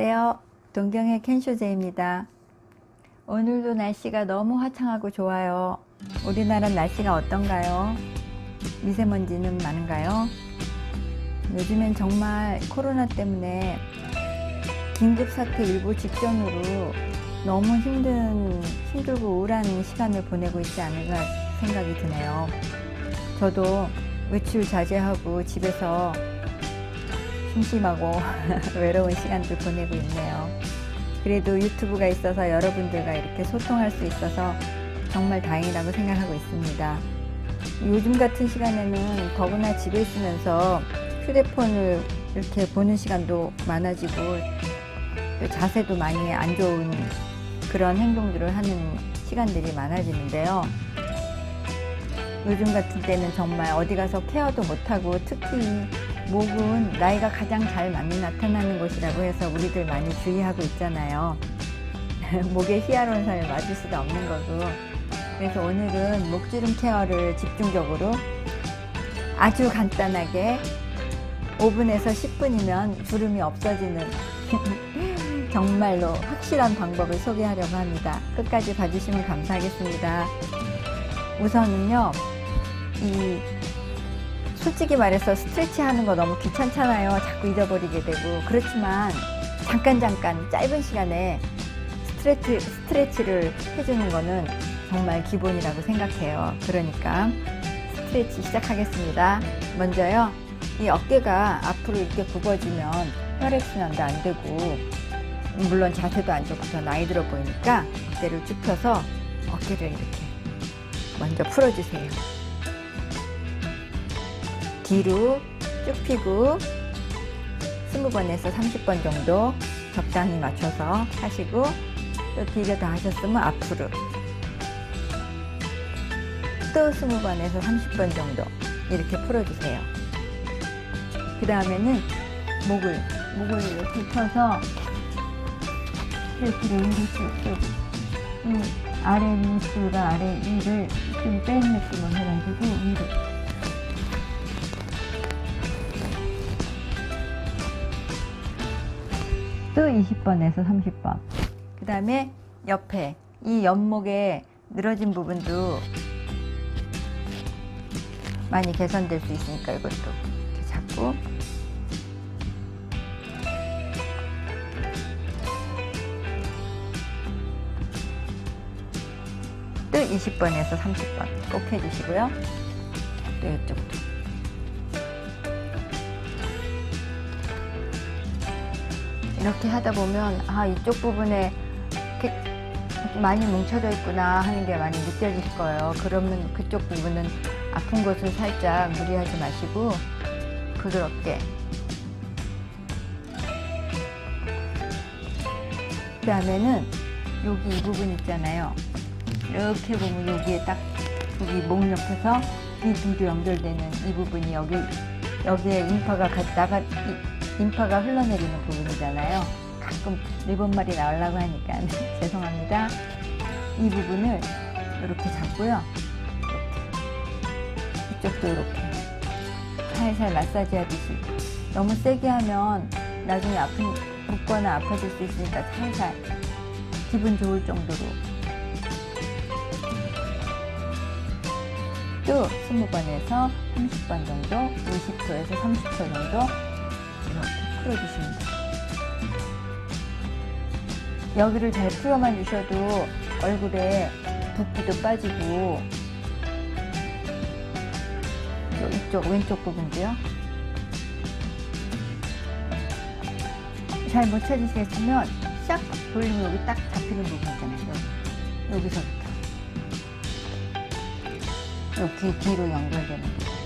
안녕하세요. 동경의 캔쇼제입니다. 오늘도 날씨가 너무 화창하고 좋아요. 우리나라 날씨가 어떤가요? 미세먼지는 많은가요? 요즘엔 정말 코로나 때문에 긴급사태 일부 직전으로 너무 힘든, 힘들고 우울한 시간을 보내고 있지 않은가 생각이 드네요. 저도 외출 자제하고 집에서 심심하고 외로운 시간들 보내고 있네요. 그래도 유튜브가 있어서 여러분들과 이렇게 소통할 수 있어서 정말 다행이라고 생각하고 있습니다. 요즘 같은 시간에는 더구나 집에 있으면서 휴대폰을 이렇게 보는 시간도 많아지고 또 자세도 많이 안 좋은 그런 행동들을 하는 시간들이 많아지는데요. 요즘 같은 때는 정말 어디 가서 케어도 못하고 특히 목은 나이가 가장 잘 많이 나타나는 곳이라고 해서 우리들 많이 주의하고 있잖아요. 목에 히아론산을 맞을 수도 없는 거고. 그래서 오늘은 목주름 케어를 집중적으로 아주 간단하게 5분에서 10분이면 주름이 없어지는 정말로 확실한 방법을 소개하려고 합니다. 끝까지 봐주시면 감사하겠습니다. 우선은요, 이 솔직히 말해서 스트레치 하는 거 너무 귀찮잖아요. 자꾸 잊어버리게 되고. 그렇지만 잠깐 잠깐 짧은 시간에 스트레치, 스트레치를 해주는 거는 정말 기본이라고 생각해요. 그러니까 스트레치 시작하겠습니다. 먼저요. 이 어깨가 앞으로 이렇게 굽어지면 혈액순환도 안 되고 물론 자세도 안 좋고 더 나이 들어 보이니까 어깨를 쭉 펴서 어깨를 이렇게 먼저 풀어주세요. 뒤로 쭉 피고 20번에서 30번 정도 적당히 맞춰서 하시고 또 뒤로 다 하셨으면 앞으로 또 20번에서 30번 정도 이렇게 풀어주세요. 그 다음에는 목을 목을 이렇게 펴서 이렇게 이렇게 쭉이 아래 밑줄과 아래 위를 좀 뺀 느낌으로 해가지고 위로 또 20번에서 30번. 그 다음에 옆에 이 옆목에 늘어진 부분도 많이 개선될 수 있으니까 이것도 이렇게 잡고 또 20번에서 30번 꼭 해주시고요. 또 이쪽도. 이렇게 하다 보면 아 이쪽 부분에 이렇게 많이 뭉쳐져 있구나 하는 게 많이 느껴질 거예요. 그러면 그쪽 부분은 아픈 곳을 살짝 무리하지 마시고 부드럽게 그 다음에는 여기 이 부분 있잖아요. 이렇게 보면 여기에 딱 여기 목 옆에서 이 둘이 연결되는 이 부분이 여기 여기에 인파가 가- 나가 이- 인파가 흘러내리는 부분이잖아요. 가끔 리본말이 나오려고 하니까 죄송합니다. 이 부분을 이렇게 잡고요. 이렇게. 이쪽도 이렇게 살살 마사지 하듯이 너무 세게 하면 나중에 아픈 붓거나 아파질 수 있으니까 살살 기분 좋을 정도로 또 20번에서 30번 정도 20초에서 30초 정도 풀어 주십니다. 여기를 잘 풀어만 주셔도 얼굴에 붓기도 빠지고 요 이쪽 왼쪽 부분도요. 잘 못 찾으시겠으면 싹 돌리면 여기 딱 잡히는 부분 있잖아요. 여기. 여기서부터. 여기 뒤로 연결되는 부분.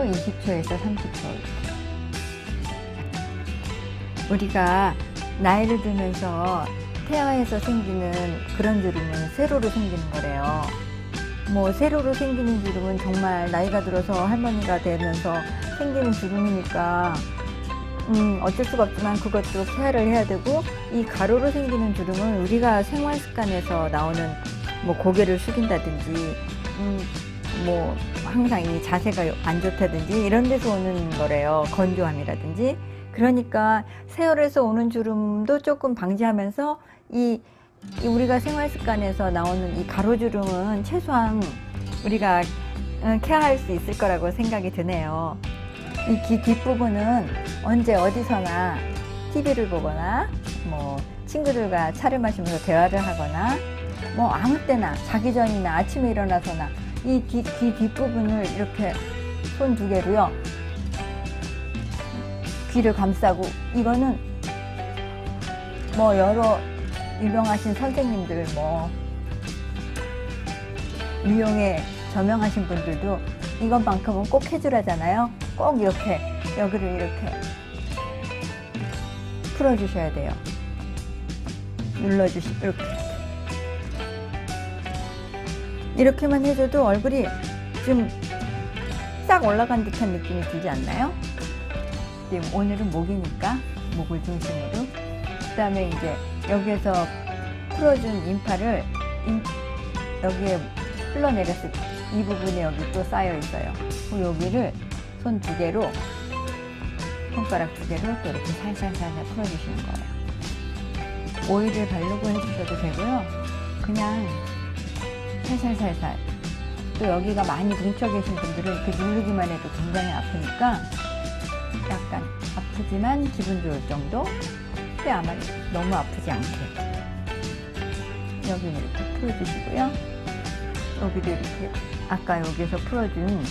또 20초에서 30초. 우리가 나이를 들면서 태아에서 생기는 그런 주름은 세로로 생기는 거래요. 뭐 세로로 생기는 주름은 정말 나이가 들어서 할머니가 되면서 생기는 주름이니까 음, 어쩔 수가 없지만 그것도 케어를 해야 되고 이 가로로 생기는 주름은 우리가 생활 습관에서 나오는 뭐 고개를 숙인다든지 음, 뭐 항상 이 자세가 안 좋다든지 이런 데서 오는 거래요. 건조함이라든지 그러니까 세월에서 오는 주름도 조금 방지하면서 이, 이 우리가 생활 습관에서 나오는 이 가로주름은 최소한 우리가 어, 케어할 수 있을 거라고 생각이 드네요. 이 귀 뒷부분은 언제 어디서나 TV를 보거나 뭐 친구들과 차를 마시면서 대화를 하거나 뭐 아무 때나 자기 전이나 아침에 일어나서나 이 귀, 귀 뒷부분을 이렇게 손 두 개로요. 귀를 감싸고 이거는 뭐 여러 유명하신 선생님들 뭐 미용에 저명하신 분들도 이것만큼은 꼭 해주라잖아요. 꼭 이렇게 여기를 이렇게 풀어주셔야 돼요. 눌러주시 이렇게 이렇게만 해줘도 얼굴이 좀 싹 올라간 듯한 느낌이 들지 않나요? 지금 오늘은 목이니까 목을 중심으로 그 다음에 이제 여기에서 풀어준 인파를 인- 여기에 흘러내렸을 때 이 부분에 여기 또 쌓여 있어요. 그 여기를 손 두 개로 손가락 두 개로 또 이렇게 살살살살 풀어주시는 거예요. 오일을 바르고 해주셔도 되고요. 그냥 살살살살. 또 여기가 많이 뭉쳐 계신 분들은 이렇게 누르기만 해도 굉장히 아프니까 약간 아프지만 기분 좋을 정도? 근데 아마 너무 아프지 않게. 여기는 이렇게 풀어주시고요. 여기도 이렇게 아까 여기에서 풀어준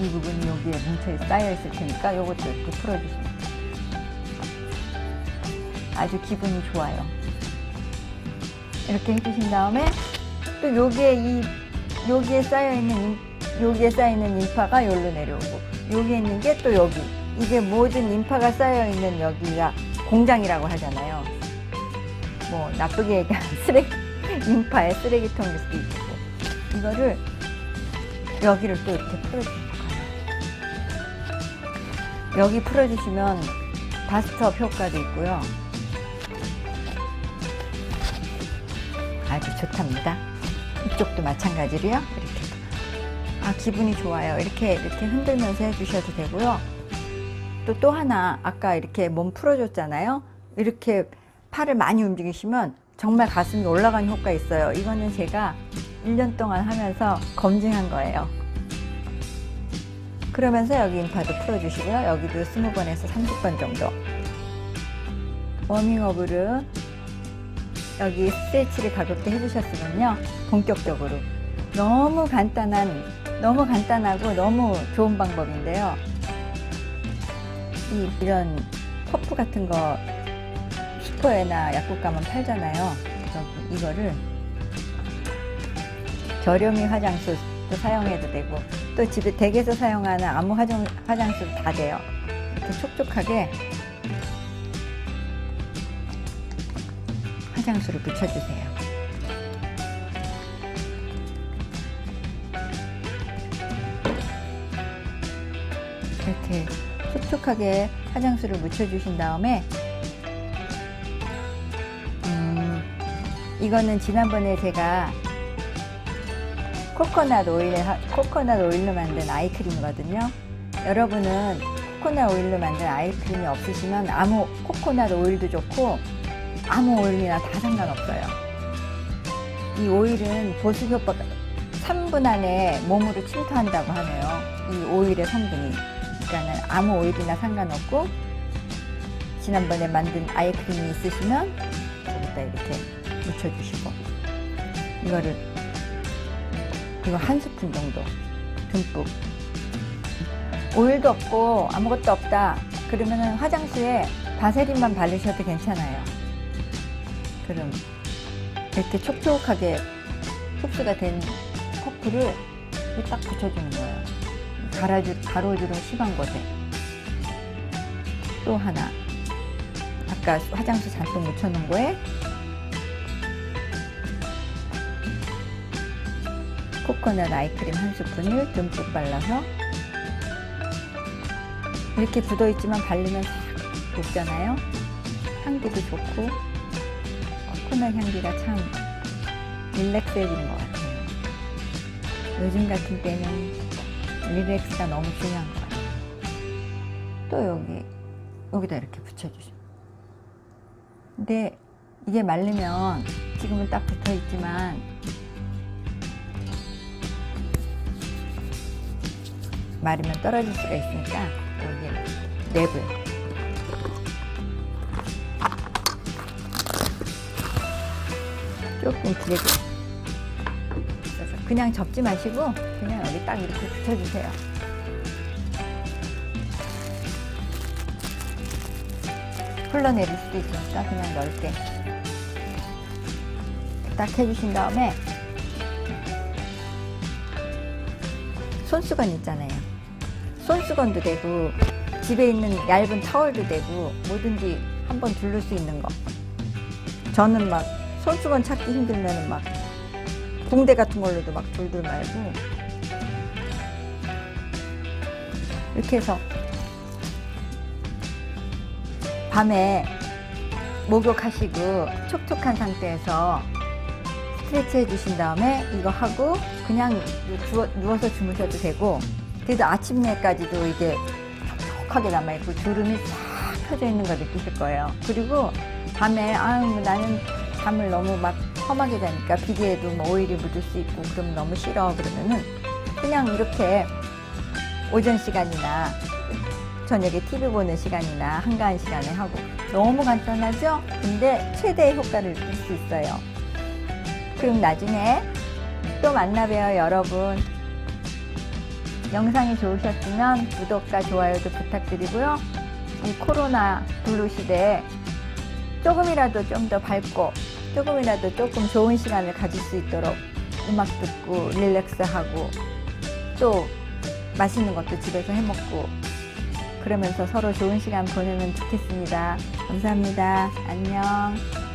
이 부분이 여기에 뭉쳐 쌓여 있을 테니까 이것도 이렇게 풀어주시면. 아주 기분이 좋아요. 이렇게 해주신 다음에 또 여기에 이 여기에 쌓여 있는 여기에 쌓여 있는 인파가 여기로 내려오고 여기 에 있는 게 또 여기 이게 모든 인파가 쌓여 있는 여기가 공장이라고 하잖아요. 뭐 나쁘게 얘기하면 쓰레기 인파의 쓰레기통일 수도 있고 이거를 여기를 또 이렇게 풀어주는 거예요. 여기 풀어주시면 바스트업 효과도 있고요. 아주 좋답니다. 이쪽도 마찬가지로요. 이렇게. 아, 기분이 좋아요. 이렇게, 이렇게 흔들면서 해주셔도 되고요. 또, 또 하나, 아까 이렇게 몸 풀어줬잖아요. 이렇게 팔을 많이 움직이시면 정말 가슴이 올라가는 효과 있어요. 이거는 제가 1년 동안 하면서 검증한 거예요. 그러면서 여기 인파도 풀어주시고요. 여기도 20번에서 30번 정도. 워밍업으로 여기 스트레치를 가볍게 해주셨으면요. 본격적으로. 너무 간단한, 너무 간단하고 너무 좋은 방법인데요. 이, 이런 퍼프 같은 거 슈퍼에나 약국 가면 팔잖아요. 이거를 저렴이 화장수도 사용해도 되고 또 집에 댁에서 사용하는 아무 화장, 화장수도 다 돼요. 이렇게 촉촉하게 화장수를 묻혀주세요. 이렇게 촉촉하게 화장수를 묻혀주신 다음에 음, 이거는 지난번에 제가 코코넛 오일에 하- 코코넛 오일로 만든 아이크림이거든요. 여러분은 코코넛 오일로 만든 아이크림이 없으시면 아무 코코넛 오일도 좋고 아무 오일이나 다 상관없어요. 이 오일은 보습 효과가 3분 안에 몸으로 침투한다고 하네요. 이 오일의 성분이. 그러니까는 아무 오일이나 상관없고 지난번에 만든 아이크림이 있으시면 여기다 이렇게 묻혀주시고 이거를 이거 한 스푼 정도 듬뿍 오일도 없고 아무것도 없다 그러면은 화장수에 바세린만 바르셔도 괜찮아요 그럼 이렇게 촉촉하게 흡수가 된 이렇게 딱 붙여주는 거예요. 가라주, 가로주름 심한 곳에. 또 하나. 아까 화장수 잔뜩 묻혀놓은 거에 코코넛 아이크림 한 스푼을 듬뿍 발라서 이렇게 굳어있지만 바르면 싹 녹잖아요. 향기도 좋고 코코넛 향기가 참 릴렉스해지는 것 같아요. 요즘 같은 때는 릴렉스가 너무 중요한 것 같아요. 또 여기 여기다 이렇게 붙여주죠. 근데 이게 말리면 지금은 딱 붙어 있지만 마르면 떨어질 수가 있으니까 여기 랩을 조금 길게 있어서 그냥 접지 마시고 그냥 여기 딱 이렇게 붙여주세요. 흘러내릴 수도 있으니까 그냥 넓게 딱 해주신 다음에 손수건 있잖아요. 손수건도 되고 집에 있는 얇은 타월도 되고 뭐든지 한번 두를 수 있는 거. 저는 막 손수건 찾기 힘들면 막 붕대 같은 걸로도 막 둘둘 말고 이렇게 해서 밤에 목욕하시고 촉촉한 상태에서 스트레치 해주신 다음에 이거 하고 그냥 누워, 누워 서 주무셔도 되고 그래도 아침에까지도 이게 촉촉하게 남아있고 주름이 싹 펴져 있는 거 느끼실 거예요. 그리고 밤에 아유 뭐 나는 잠을 너무 막 험하게 자니까 비디에도 뭐 오일이 묻을 수 있고 그러면 너무 싫어 그러면은 그냥 이렇게 오전 시간이나 저녁에 TV 보는 시간이나 한가한 시간에 하고 너무 간단하죠? 근데 최대의 효과를 느낄 수 있어요. 그럼 나중에 또 만나봬요, 여러분. 영상이 좋으셨으면 구독과 좋아요도 부탁드리고요. 이 코로나 블루 시대에 조금이라도 좀 더 밝고 조금이라도 조금 좋은 시간을 가질 수 있도록 음악 듣고 릴렉스하고 또 맛있는 것도 집에서 해 먹고 그러면서 서로 좋은 시간 보내면 좋겠습니다. 감사합니다. 안녕.